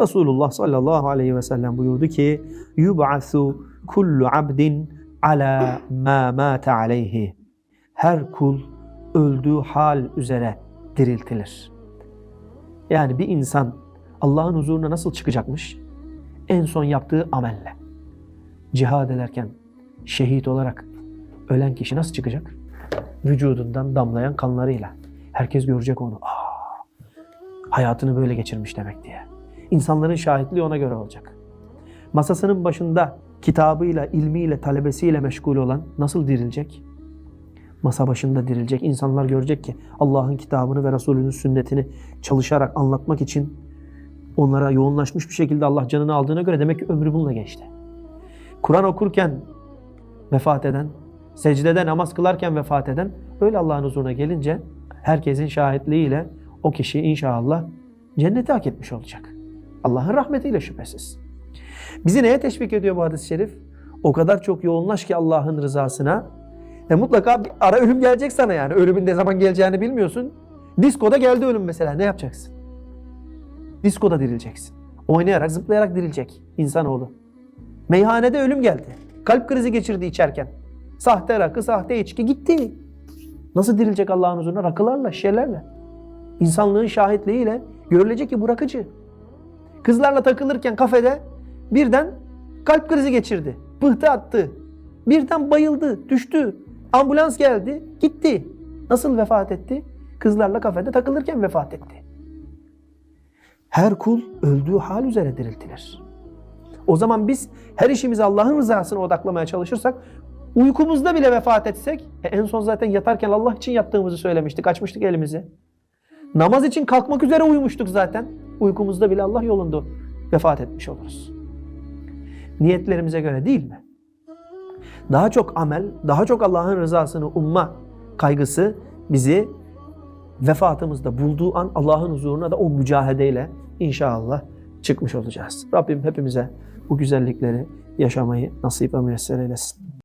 Resulullah sallallahu aleyhi ve sellem buyurdu ki yub'asu kullu abdin ala ma mata aleyhi. Her kul öldüğü hal üzere diriltilir. Yani bir insan Allah'ın huzuruna nasıl çıkacakmış? En son yaptığı amelle. Cihad ederken şehit olarak ölen kişi nasıl çıkacak? Vücudundan damlayan kanlarıyla. Herkes görecek onu. Aa, hayatını böyle geçirmiş demek diye. İnsanların şahitliği ona göre olacak. Masasının başında kitabıyla, ilmiyle, talebesiyle meşgul olan nasıl dirilecek? Masa başında dirilecek. İnsanlar görecek ki Allah'ın kitabını ve Resulünün sünnetini çalışarak anlatmak için onlara yoğunlaşmış bir şekilde Allah canını aldığına göre demek ki ömrü bununla geçti. Kur'an okurken vefat eden, secdede namaz kılarken vefat eden, öyle Allah'ın huzuruna gelince herkesin şahitliğiyle o kişi inşallah cenneti hak etmiş olacak. Allah'ın rahmetiyle şüphesiz. Bizi neye teşvik ediyor bu hadis-i şerif? O kadar çok yoğunlaş ki Allah'ın rızasına. E mutlaka bir ara ölüm gelecek sana yani. Ölümün ne zaman geleceğini bilmiyorsun. Diskoda geldi ölüm mesela. Ne yapacaksın? Diskoda dirileceksin. Oynayarak, zıplayarak dirilecek insanoğlu. Meyhanede ölüm geldi. Kalp krizi geçirdi içerken. Sahte rakı, sahte içki gitti. Nasıl dirilecek Allah'ın huzuruna? Rakılarla, şişelerle. İnsanlığın şahitliğiyle görülecek ki bu rakıcı. Kızlarla takılırken kafede birden kalp krizi geçirdi. Pıhtı attı. Birden bayıldı, düştü. Ambulans geldi, gitti. Nasıl vefat etti? Kızlarla kafede takılırken vefat etti. Her kul öldüğü hal üzere diriltilir. O zaman biz her işimizi Allah'ın rızasına odaklamaya çalışırsak, uykumuzda bile vefat etsek, e en son zaten yatarken Allah için yattığımızı söylemiştik, açmıştık elimizi. Namaz için kalkmak üzere uyumuştuk zaten. Uykumuzda bile Allah yolunda vefat etmiş oluruz. Niyetlerimize göre değil mi? Daha çok amel, daha çok Allah'ın rızasını umma kaygısı bizi vefatımızda bulduğu an Allah'ın huzuruna da o mücahedeyle inşallah çıkmış olacağız. Rabbim hepimize bu güzellikleri yaşamayı nasip ve müyesser eylesin.